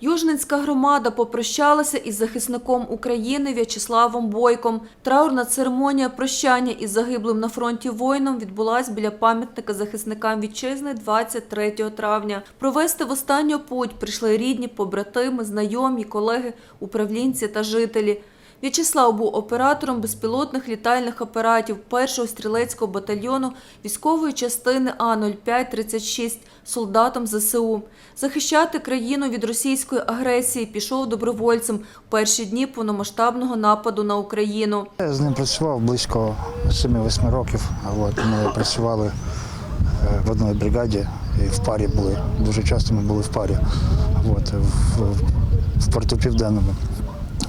Южненська громада попрощалася із захисником України В'ячеславом Бойком. Траурна церемонія прощання із загиблим на фронті воїном відбулась біля пам'ятника захисникам вітчизни 23 травня. Провести в останню путь прийшли рідні, побратими, знайомі, колеги, управлінці та жителі. В'ячеслав був оператором безпілотних літальних апаратів 1-го стрілецького батальйону військової частини А-0536, солдатом ЗСУ. Захищати країну від російської агресії пішов добровольцем в перші дні повномасштабного нападу на Україну. З ним працював близько 7-8 років. Ми працювали е, в одній бригаді і в парі були. Дуже часто ми були в парі в порту Південному.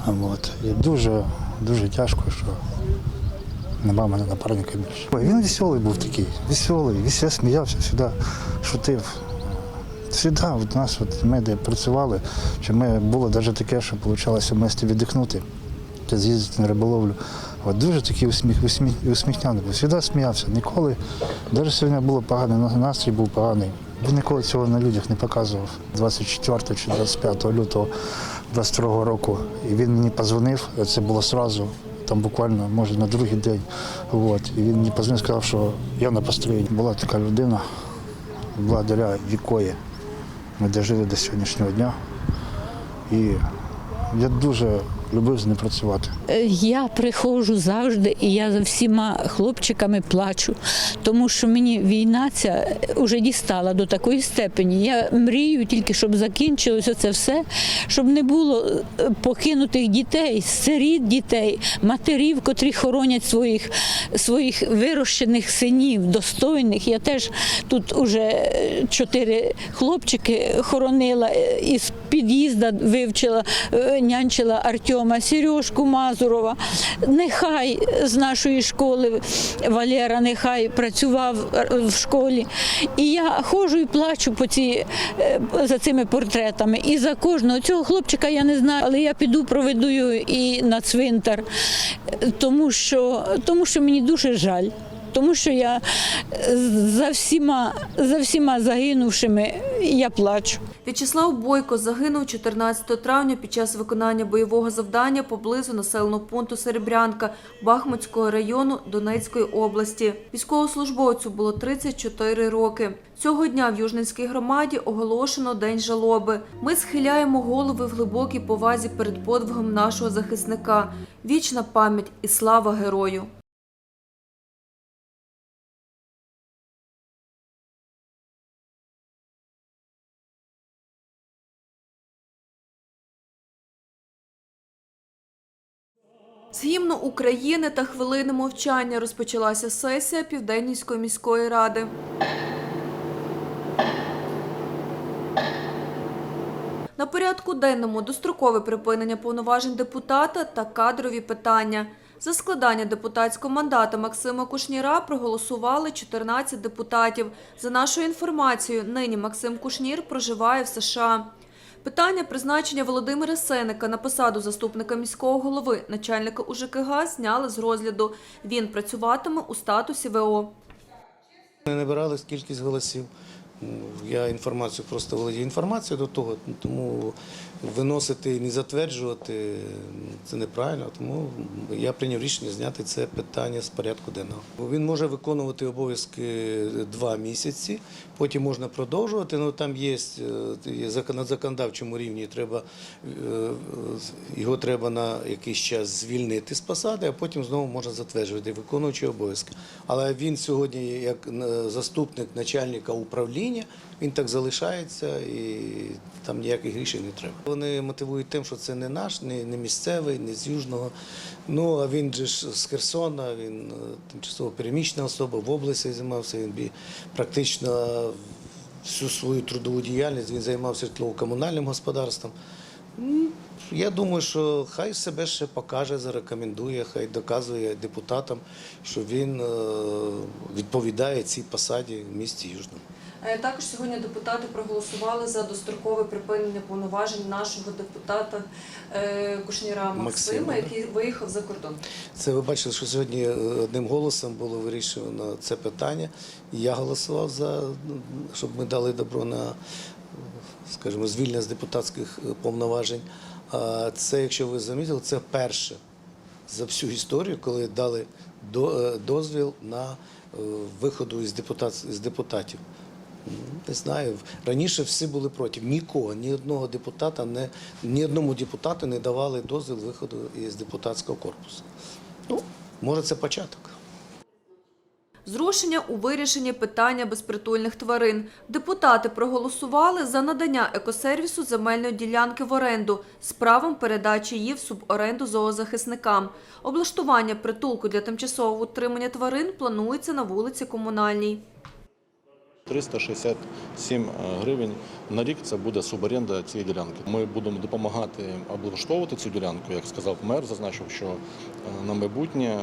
От. І дуже, дуже тяжко, що нема мене напарника більше. Ой, Він веселий був такий, веселий, веселий, сміявся, завжди шутив. Всегда от нас, от ми де працювали, чи ми було навіть таке, що вийшло в місті віддихнути, чи з'їздити на риболовлю. От дуже такий усміх, усміх, усміхняний був. Завжди сміявся. Ніколи, навіть сьогодні було поганий, настрій був поганий. Він ніколи цього на людях не показував. 24 чи 25 лютого 22 року. І він мені позвонив, це було одразу, там буквально, може, на другий день. От. І він мені позвонив, сказав, що я на построєнні. Була така людина, благодаря якої ми дожили до сьогоднішнього дня. І я дуже любив з ним працювати. Е, Я приходжу завжди, і я за всіма хлопчиками плачу, тому що мені війна ця вже дістала до такої степені. Я мрію тільки, щоб закінчилося це все, щоб не було е, покинутих дітей, сиріт дітей, матерів, котрі хоронять своїх, своїх вирощених синів, достойних. Я теж тут уже е, чотири хлопчики хоронила е, із під'їзда вивчила, е, нянчила Артема, Сережку Мазурова. Нехай з нашої школи Валера нехай працював в школі. І я ходжу і плачу по ці, е, за цими портретами. І за кожного цього хлопчика я не знаю, але я піду проведу і на цвинтар, е, тому що, тому що мені дуже жаль. Тому що я е, за всіма, за всіма загинувшими я плачу. В'ячеслав Бойко загинув 14 травня під час виконання бойового завдання поблизу населеного пункту Серебрянка Бахмутського району Донецької області. Військовослужбовцю було 34 роки. Цього дня в Южненській громаді оголошено День жалоби. Ми схиляємо голови в глибокій повазі перед подвигом нашого захисника. Вічна пам'ять і слава герою. З гімну України та хвилини мовчання розпочалася сесія Південнівської міської ради. На порядку денному дострокове припинення повноважень депутата та кадрові питання. За складання депутатського мандата Максима Кушніра проголосували 14 депутатів. За нашою інформацією, нині Максим Кушнір проживає в США. Питання призначення Володимира Сеника на посаду заступника міського голови, начальника УЖКГ, зняли з розгляду. Він працюватиме у статусі ВО. Не набирали кількість голосів. Я інформацію просто володію інформацією до того, тому виносити і не затверджувати це неправильно. Тому я прийняв рішення зняти це питання з порядку денного. Він може виконувати обов'язки два місяці, потім можна продовжувати. Ну там є, е, на законодавчому рівні треба е, його треба на якийсь час звільнити з посади, а потім знову можна затверджувати виконуючи обов'язки. Але він сьогодні, як е, заступник начальника управління, він так залишається і там ніяких рішень не треба. Вони мотивують тим, що це не наш, не, не місцевий, не з Южного. Ну а він же ж з Херсона, він е, тимчасово переміщена особа, в області займався, він практично всю свою трудову діяльність він займався житлово-комунальним господарством. Я думаю, що хай себе ще покаже, зарекомендує, хай доказує депутатам, що він е, відповідає цій посаді в місті Южному. Е, Також сьогодні депутати проголосували за дострокове припинення повноважень нашого депутата е, Кушніра Максима, який виїхав за кордон. Це ви бачили, що сьогодні е, одним голосом було вирішено це питання. Я голосував за, ну, щоб ми дали добро на, скажімо, звільнення з депутатських повноважень. Це, якщо ви замітили, це перше за всю історію, коли дали до- дозвіл на виходу із, депутат, депутатів. Не знаю. Раніше всі були проти. Нікого, ні одного депутата, не, ні одному депутату не давали дозвіл виходу із депутатського корпусу. Ну, може, це початок. Зрушення у вирішенні питання безпритульних тварин. Депутати проголосували за надання екосервісу земельної ділянки в оренду з правом передачі її в суборенду зоозахисникам. Облаштування притулку для тимчасового утримання тварин планується на вулиці Комунальній. 367 гривень на рік це буде суборенда цієї ділянки. Ми будемо допомагати облаштовувати цю ділянку. Як сказав мер, зазначив, що е, на майбутнє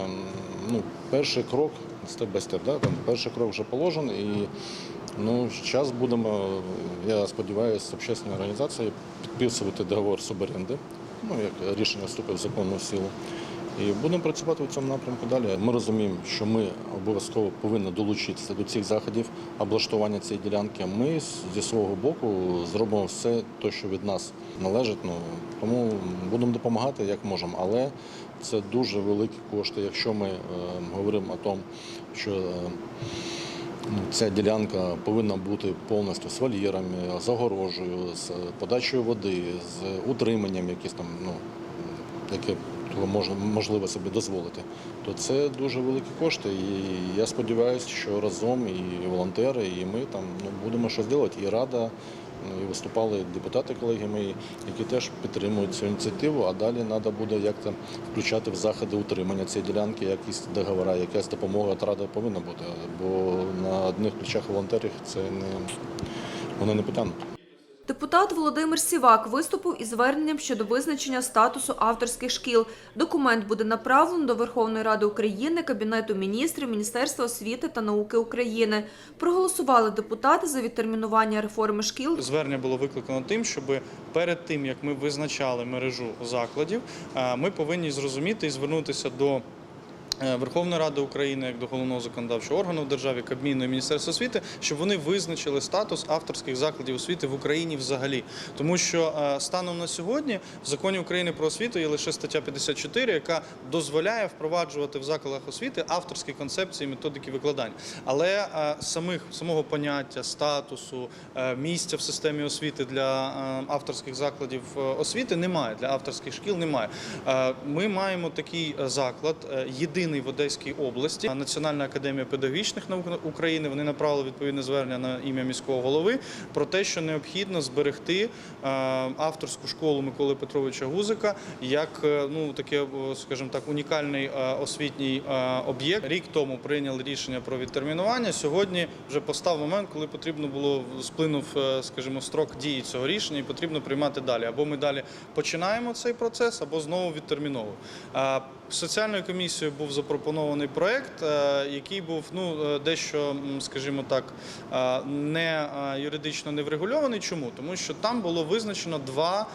ну, перший крок степ степ, да, там перший крок вже положений. І ну, зараз будемо, я сподіваюся, з общественною організацією підписувати договор суборенди, ну, як рішення вступить в законну силу. І будемо працювати в цьому напрямку далі. Ми розуміємо, що ми обов'язково повинні долучитися до цих заходів облаштування цієї ділянки. Ми зі свого боку зробимо все, те, що від нас належить. Ну тому будемо допомагати як можемо. Але це дуже великі кошти. Якщо ми е, говоримо о тому, що е, Ну, Ця ділянка повинна бути повністю з вольєрами, з огорожею, з подачею води, з утриманням, якісь там, ну, яке можливо собі дозволити. То це дуже великі кошти. І я сподіваюся, що разом і волонтери, і ми там ну, будемо щось робити. І рада, ну, і виступали депутати колеги мої, які теж підтримують цю ініціативу. А далі треба буде як-то включати в заходи утримання цієї ділянки, якісь договори, якась допомога від ради повинна бути. Бо на одних плечах волонтерів це не вони не потягнуть. Депутат Володимир Сівак виступив із зверненням щодо визначення статусу авторських шкіл. Документ буде направлено до Верховної Ради України, Кабінету міністрів, Міністерства освіти та науки України. Проголосували депутати за відтермінування реформи шкіл Звернення було викликано тим, щоб перед тим як ми визначали мережу закладів, ми повинні зрозуміти і звернутися до. Е, Верховної Ради України як до головного законодавчого органу в державі Кабміну і Міністерства освіти, щоб вони визначили статус авторських закладів освіти в Україні взагалі. Тому що е, станом на сьогодні в законі України про освіту є лише стаття 54, яка дозволяє впроваджувати в закладах освіти авторські концепції, методики викладання. Але е, самих самого поняття статусу місця в системі освіти для авторських закладів освіти немає, для авторських шкіл немає. Ми маємо такий заклад, е, єдиний в Одеській області, Національна академія педагогічних наук України. Вони направили відповідне звернення на ім'я міського голови про те, що необхідно зберегти е, авторську школу Миколи Петровича Гузика як е, ну таке, е, скажімо так, унікальний освітній об'єкт. Рік тому прийняли рішення про відтермінування. Сьогодні вже постав момент, коли потрібно було сплинув, скажімо, строк дії цього рішення, і потрібно приймати далі. Або ми далі починаємо цей процес, або знову відтерміновуємо. Соціальною комісією був запропонований проект, е, який був ну е, дещо, скажімо так, е, не юридично не врегульований. Чому? Тому що там було визначено два,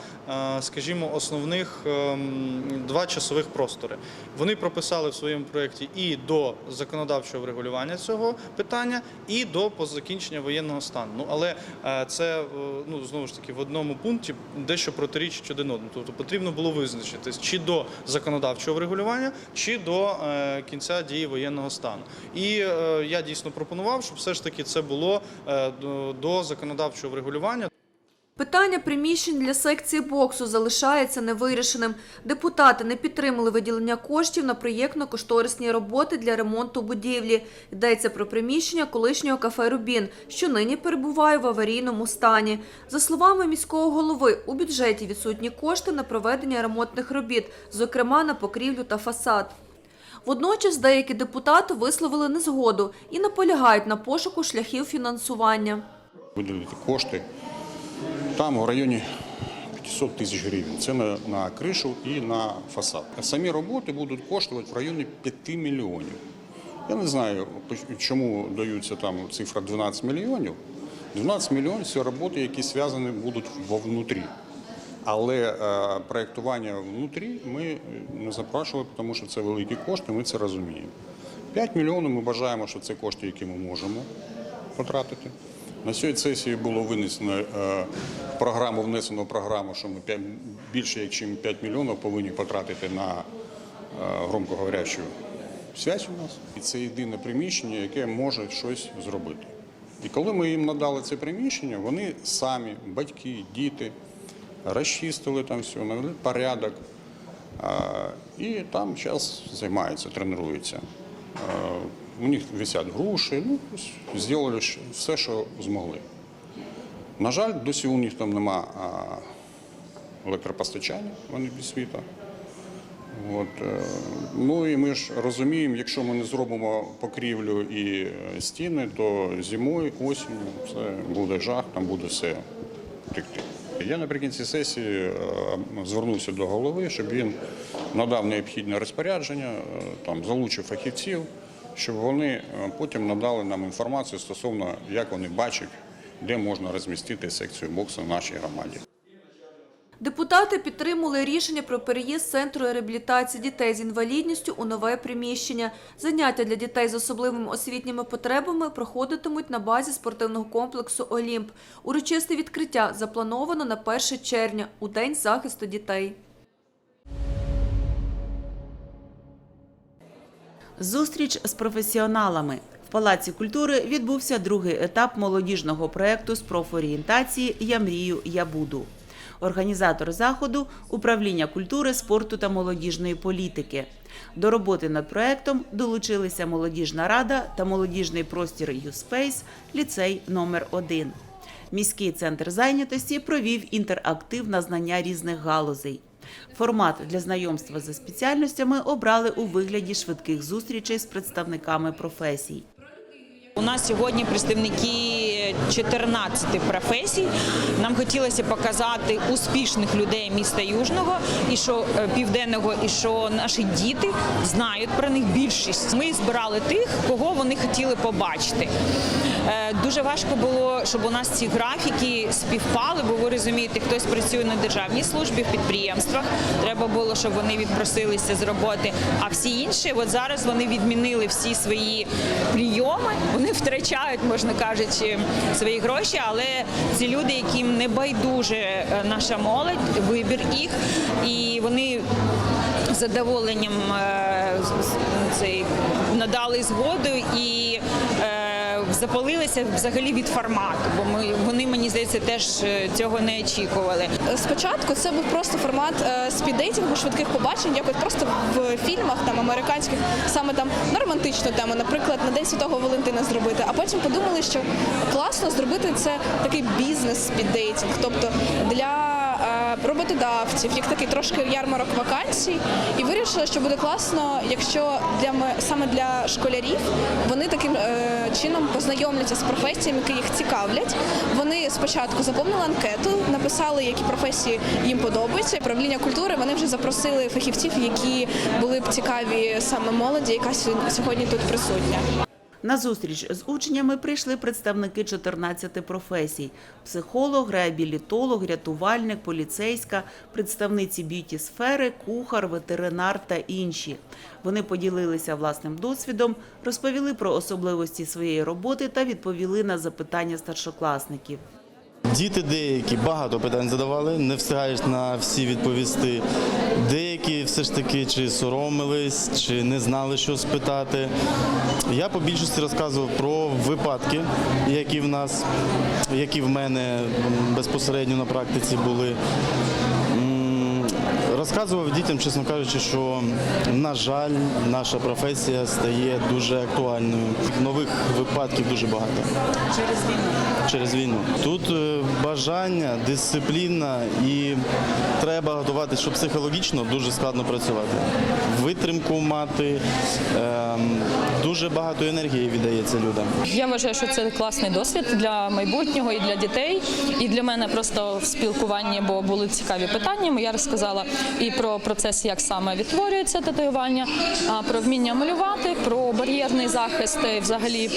скажімо, основних ем, два часових простори. Вони прописали в своєму проєкті і до законодавчого врегулювання цього питання, і до позакінчення воєнного стану. Ну але це ну знову ж таки в одному пункті дещо протирічить один одному. Тобто потрібно було визначитись чи до законодавчого врегулювання, чи до е, кінця дії воєнного стану. І е, я дійсно пропонував, щоб все ж таки це було е, до законодавчого врегулювання. Питання приміщень для секції боксу залишається невирішеним. Депутати не підтримали виділення коштів на проєктно-кошторисні роботи для ремонту будівлі. Йдеться про приміщення колишнього кафе Рубін, що нині перебуває в аварійному стані. За словами міського голови, у бюджеті відсутні кошти на проведення ремонтних робіт, зокрема на покрівлю та фасад. Водночас деякі депутати висловили незгоду і наполягають на пошуку шляхів фінансування. виділити кошти. Там у районі 500 тисяч гривень. Це на, на кришу і на фасад. А самі роботи будуть коштувати в районі 5 мільйонів. Я не знаю, чому даються там цифра 12 мільйонів. 12 мільйонів це роботи, які зв'язані будуть вовнутрі. Але е, проєктування внутрі ми не запрашували, тому що це великі кошти, ми це розуміємо. 5 мільйонів ми вважаємо, що це кошти, які ми можемо потратити. На цій сесії було винесено е, програму, внесено програму, що ми більше, ніж 5 мільйонів повинні потратити на е, громкоговорящу связь у нас. І це єдине приміщення, яке може щось зробити. І коли ми їм надали це приміщення, вони самі, батьки, діти, розчистили там все, навели порядок. І там зараз займаються, тренуються. У них висять груші, ну, зробили все, що змогли. На жаль, досі у них там нема електропостачання, вони без світа. От, е, ну і ми ж розуміємо, якщо ми не зробимо покрівлю і е, стіни, то зимою, осінню це буде жах, там буде все текти. Я наприкінці сесії е, звернувся до голови, щоб він надав необхідне розпорядження, там залучив фахівців, щоб вони е, потім надали нам інформацію стосовно, як вони бачать, де можна розмістити секцію боксу в нашій громаді. Депутати підтримали рішення про переїзд центру реабілітації дітей з інвалідністю у нове приміщення. Заняття для дітей з особливими освітніми потребами проходитимуть на базі спортивного комплексу Олімп. Урочисте відкриття заплановано на 1 червня у День захисту дітей. Зустріч з професіоналами. В Палаці культури відбувся другий етап молодіжного проєкту з профорієнтації Я мрію, я буду. Організатор заходу управління культури, спорту та молодіжної політики. До роботи над проєктом долучилися молодіжна рада та молодіжний простір «Юспейс», ліцей номер 1 Міський центр зайнятості провів інтерактив на знання різних галузей. Формат для знайомства за спеціальностями обрали у вигляді швидких зустрічей з представниками професій. У нас сьогодні представники 14 професій. Нам хотілося показати успішних людей міста Южного і що е, південного, і що наші діти знають про них більшість. Ми збирали тих, кого вони хотіли побачити. Е, Дуже важко було, щоб у нас ці графіки співпали, бо ви розумієте, хтось працює на державній службі в підприємствах. Треба було, щоб вони відпросилися з роботи. А всі інші, от зараз вони відмінили всі свої прийоми. Вони втрачають, можна кажучи, свої гроші. Але ці люди, яким не байдуже е, наша молодь, вибір їх, і вони задоволенням е, цей надали згоду і. Запалилися взагалі від формату, бо ми вони мені здається теж е, цього не очікували. Спочатку це був просто формат е, швидких побачень, як от просто в фільмах там американських, саме там на романтичну тему, наприклад, на День Святого Валентина зробити. А потім подумали, що класно зробити це такий бізнес спіддейтинг, тобто для роботодавців, як такий трошки ярмарок вакансій, і вирішили, що буде класно, якщо для ме- саме для школярів вони таким е, чином познайомляться з професіями, які їх цікавлять. Вони спочатку заповнили анкету, написали, які професії їм подобаються. Правління культури вони вже запросили фахівців, які були б цікаві саме молоді, яка сьогодні тут присутня. На зустріч з учнями прийшли представники 14 професій: психолог, реабілітолог, рятувальник, поліцейська, представниці б'юті сфери, кухар, ветеринар та інші. Вони поділилися власним досвідом, розповіли про особливості своєї роботи та відповіли на запитання старшокласників. Діти деякі багато питань задавали, не встигаєш на всі відповісти. Деякі все ж таки чи соромились, чи не знали, що спитати. Я по більшості розказував про випадки, які в нас, які в мене безпосередньо на практиці були. Розказував дітям, чесно кажучи, що на жаль, наша професія стає дуже актуальною. Нових випадків дуже багато Через війну. через війну. Тут е, бажання, дисципліна і треба готуватися, щоб психологічно дуже складно працювати. Витримку мати, ем, дуже багато енергії віддається людям. Я вважаю, що це класний досвід для майбутнього і для дітей, і для мене просто в спілкуванні, бо були цікаві питання. Я розказала і про процес, як саме відтворюється татуювання, про вміння малювати, про бар'єрний захист, і взагалі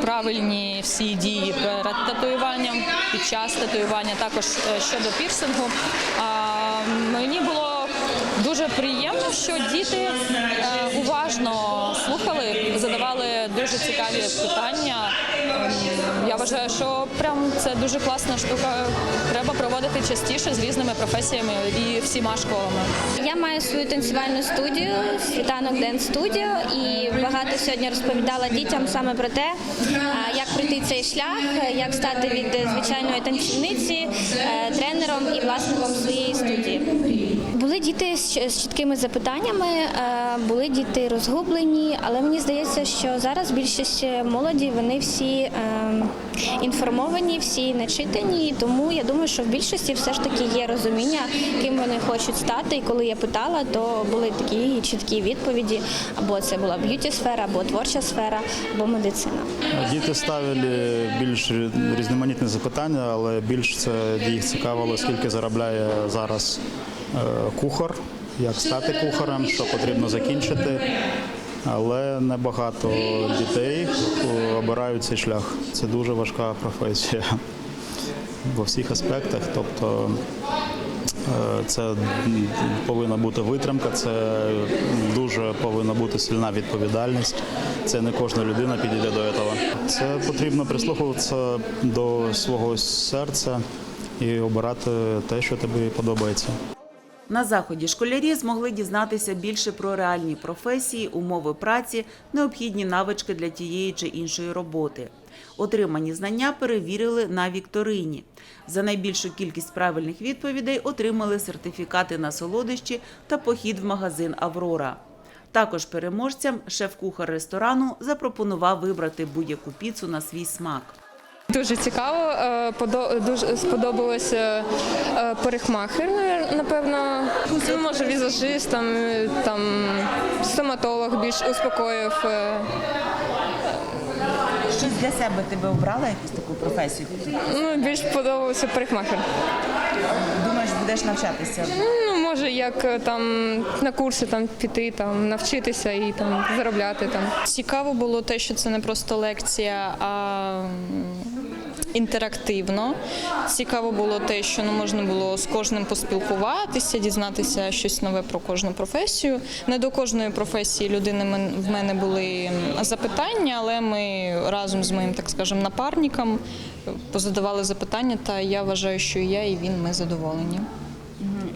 правильні всі дії перед татуюванням, під час татуювання, також е, щодо пірсингу. Мені було дуже приємно, що діти е, уважно дуже цікаві питання. Ем, Я вважаю, що прям це дуже класна штука. Треба проводити частіше з різними професіями і всіма школами. Я маю свою танцювальну студію, світанок Ден Студіо, і багато сьогодні розповідала дітям саме про те, як пройти цей шлях, як стати від звичайної танцівниці е, тренером і власником своєї студії. Були діти з чіткими запитаннями, е, були діти розгублені, але мені здається, що зараз більшість молоді вони всі е, інформовані, всі начитані. Тому я думаю, що в більшості все ж таки є розуміння, ким вони хочуть стати. І коли я питала, то були такі чіткі відповіді: або це була б'юті сфера, або творча сфера, або медицина. Діти ставили більш різноманітні запитання, але більш це їх цікавило, скільки заробляє зараз кухар, як стати кухарем, що потрібно закінчити. Але небагато дітей е, обирають цей шлях. Це дуже важка професія во всіх аспектах. Тобто е, це повинна бути витримка, це дуже повинна бути сильна відповідальність. Це не кожна людина підійде до цього. Це потрібно прислухатися до свого серця і обирати те, що тобі подобається. На заході школярі змогли дізнатися більше про реальні професії, умови праці, необхідні навички для тієї чи іншої роботи. Отримані знання перевірили на вікторині. За найбільшу кількість правильних відповідей отримали сертифікати на солодощі та похід в магазин Аврора. Також переможцям шеф-кухар ресторану запропонував вибрати будь-яку піцу на свій смак. Дуже цікаво. е, Дуже сподобалося е, парикмахер, напевно. Ну, може, візажист, там, е, там стоматолог більш успокоїв. е. Щось для себе тебе обрала якусь таку професію? Ну, більш подобався парикмахер. Думаєш, будеш навчатися? Ну, може, як е, там на курси там піти, там навчитися і там заробляти там. Цікаво було те, що це не просто лекція, а інтерактивно. Цікаво було те, що ну, можна було з кожним поспілкуватися, дізнатися щось нове про кожну професію. Не до кожної професії людини в мене були запитання, але ми разом з моїм, так скажемо, напарником е, позадавали запитання, та я вважаю, що і я, і він ми задоволені.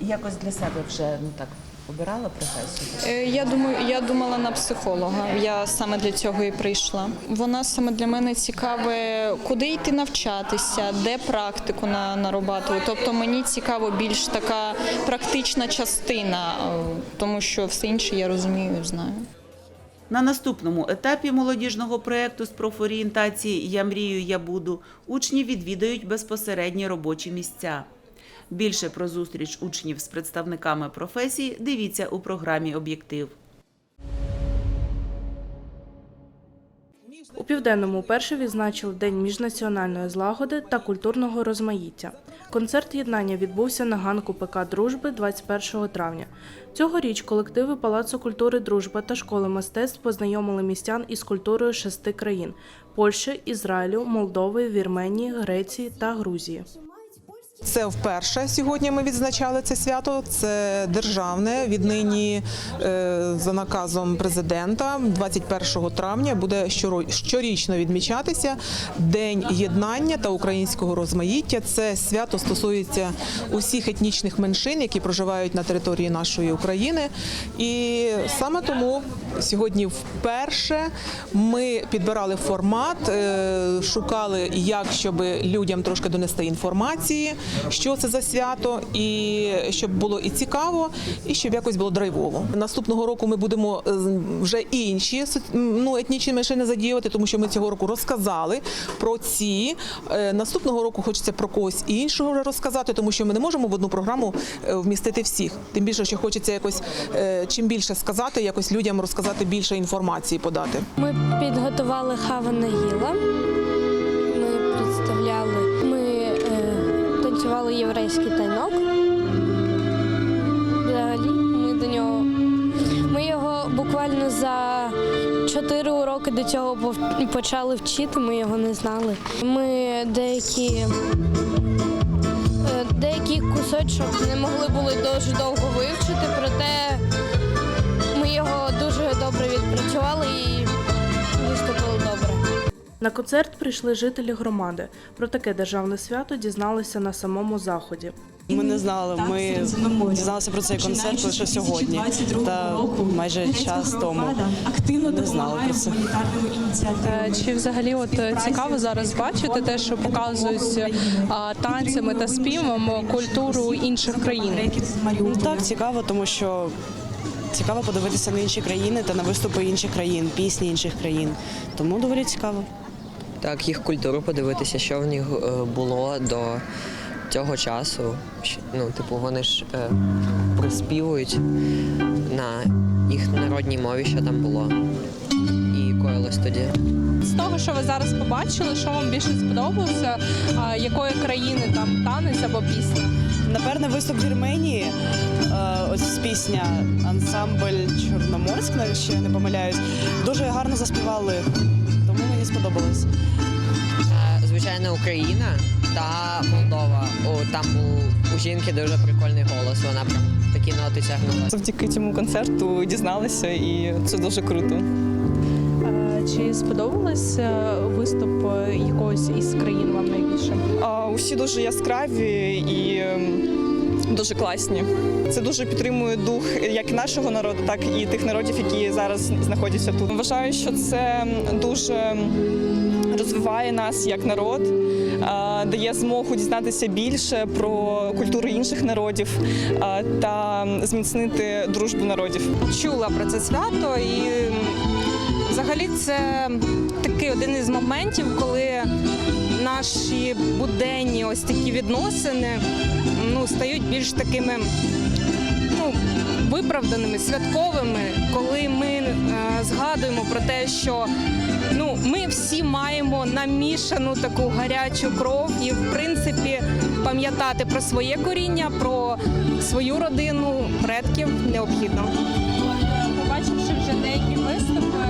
Якось для себе вже ну так обирала професію? Е, Я думаю, я думала на психолога. Я саме для цього і прийшла. Вона саме для мене цікаве, куди йти навчатися, де практику на, нарабатувати. Тобто мені цікаво більш така практична частина, е, тому що все інше я розумію знаю. На наступному етапі молодіжного проєкту з профорієнтації Я мрію, я буду учні відвідають безпосередні робочі місця. Більше про зустріч учнів з представниками професій дивіться у програмі Об'єктив. У південному вперше відзначили День міжнаціональної злагоди та культурного розмаїття. Концерт єднання відбувся на ганку ПК Дружби 21 травня. Цьогоріч колективи Палацу культури Дружба та школи мистецтв познайомили містян із культурою шести країн: Польщі, Ізраїлю, Молдови, Вірменії, Греції та Грузії. Це вперше сьогодні ми відзначали це свято. Це державне. Віднині е, за наказом президента 21 травня буде щорічно відмічатися День єднання та українського розмаїття. Це свято стосується усіх етнічних меншин, які проживають на території нашої України. І саме тому сьогодні вперше ми підбирали формат, е, шукали, як щоб людям трошки донести інформації, що це за свято, і щоб було і цікаво, і щоб якось було драйвово. Наступного року ми будемо е, вже інші ну, етнічні меншини задіювати, тому що ми цього року розказали про ці. Е, Наступного року хочеться про когось іншого розказати, тому що ми не можемо в одну програму е, вмістити всіх. Тим більше, що хочеться якось чим більше сказати, якось людям розказати більше інформації подати. Ми підготували Хава Нагіла. Е, єврейський танок. Взагалі, ми до нього. Ми його буквально за чотири уроки до цього почали вчити, ми його не знали. Ми деякі. е, Деякий кусочок не могли були дуже довго вивчити, проте ми його дуже добре відпрацювали і. На концерт прийшли жителі громади. Про таке державне свято дізналися на самому заході. Ми не знали. Ми дізналися про цей концерт лише сьогодні та майже час тому. не знали про це. Е, Чи взагалі от цікаво зараз бачити те, що показують танцями та співом культуру інших країн? Ну, Так, цікаво, тому що цікаво подивитися на інші країни та на виступи інших країн, пісні інших країн. Тому доволі цікаво. Так, їх культуру подивитися, що в них е, було до цього часу. Ну, типу, вони ж е, приспівують на їх народній мові, що там було. І коїлось тоді. З того, що ви зараз побачили, що вам більше сподобалося, якої країни там танець або пісня? Напевне, виступ Вірменії. е, Ось пісня ансамбль Чорноморськ, якщо я не помиляюсь, дуже гарно заспівали, сподобалось. Е, Звичайно, Україна та Молдова. О, там був у жінки дуже прикольний голос. Вона прям такі ноти тягнула. Завдяки цьому концерту дізналися, і це дуже круто. Е, Чи сподобалось виступ е, якогось із країн вам найбільше? Усі дуже яскраві і ем, дуже класні. Це дуже підтримує дух як нашого народу, так і тих народів, які зараз знаходяться тут. Вважаю, що це дуже розвиває нас як народ, е, дає змогу дізнатися більше про культуру інших народів е, та зміцнити дружбу народів. чула про це свято, і взагалі це такий один із моментів, коли наші буденні ось такі відносини ну, стають більш такими ну, виправданими, святковими, коли ми е, згадуємо про те, що ну, ми всі маємо намішану таку гарячу кров і, в принципі, пам'ятати про своє коріння, про свою родину, предків необхідно. Побачивши вже деякі виступи,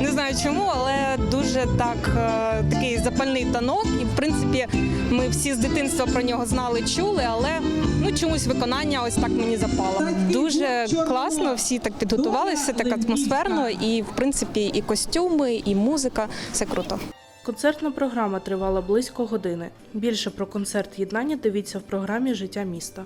Не знаю чому, але дуже так е, такий запальний танок. І в принципі, ми всі з дитинства про нього знали, чули, але ну чомусь виконання ось так мені запало. Дуже класно, всі так підготувалися, так атмосферно, і в принципі і костюми, і музика все круто. Концертна програма тривала близько години. Більше про концерт єднання дивіться в програмі Життя міста.